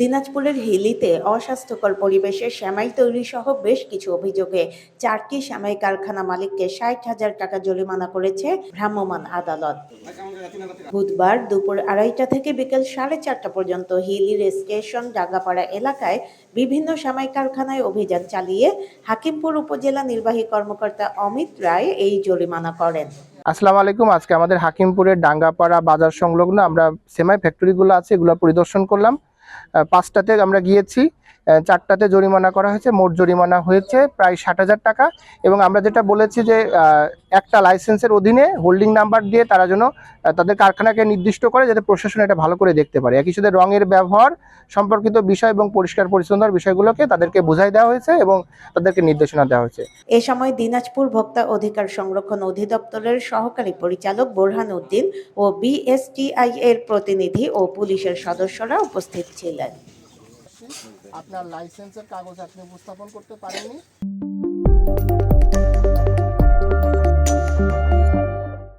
দিনাজপুরের হিলিতে অস্বাস্থ্যকর পরিবেশে শ্যামাই তৈরি সহ বেশ কিছু অভিযোগে চারটি শ্যামাই কারখানা মালিককে ষাট হাজার টাকা জরিমানা করেছে ভ্রাম্যমাণ আদালত। বুধবার দুপুর আড়াইটা থেকে বিকেল সাড়ে চারটা পর্যন্ত হিলির স্টেশন ডাঙ্গাপাড়া এলাকায় বিভিন্ন শ্যামাই কারখানায় অভিযান চালিয়ে হাকিমপুর উপজেলা নির্বাহী কর্মকর্তা অমিত রায় এই জরিমানা করেন। আসসালামু আলাইকুম, আজকে আমাদের হাকিমপুরের ডাঙ্গাপাড়া বাজার সংলগ্ন আমরা সেমাই ফ্যাক্টরিগুলো আছে এগুলো পরিদর্শন করলাম। পাঁচটাতে আমরা গিয়েছি। চারটাতে জরিমানা করা হয়েছে, মোট জরিমানা হয়েছে প্রায় ষাট হাজার টাকা। এবং আমরা যেটা বলেছি যে একটা লাইসেন্সের অধীনে হোল্ডিং নাম্বার দিয়ে তারা যেন তাদের কারখানাকে নির্দিষ্ট করে যাতে প্রশাসন এটা ভালো করে দেখতে পারে। একই সাথে রঙের ব্যবহার সম্পর্কিত বিষয় এবং পরিষ্কার পরিচ্ছন্নতার বিষয়গুলোকে তাদেরকে বোঝাই দেওয়া হয়েছে এবং তাদেরকে নির্দেশনা দেওয়া হয়েছে। এ সময় দিনাজপুর ভোক্তা অধিকার সংরক্ষণ অধিদপ্তরের সহকারী পরিচালক বোরহান উদ্দিন ও বিএসটিআই এর প্রতিনিধি ও পুলিশের সদস্যরা উপস্থিত ছিলেন। আপনার লাইসেন্সের কাগজ আপনি উপস্থাপন করতে পারেননি।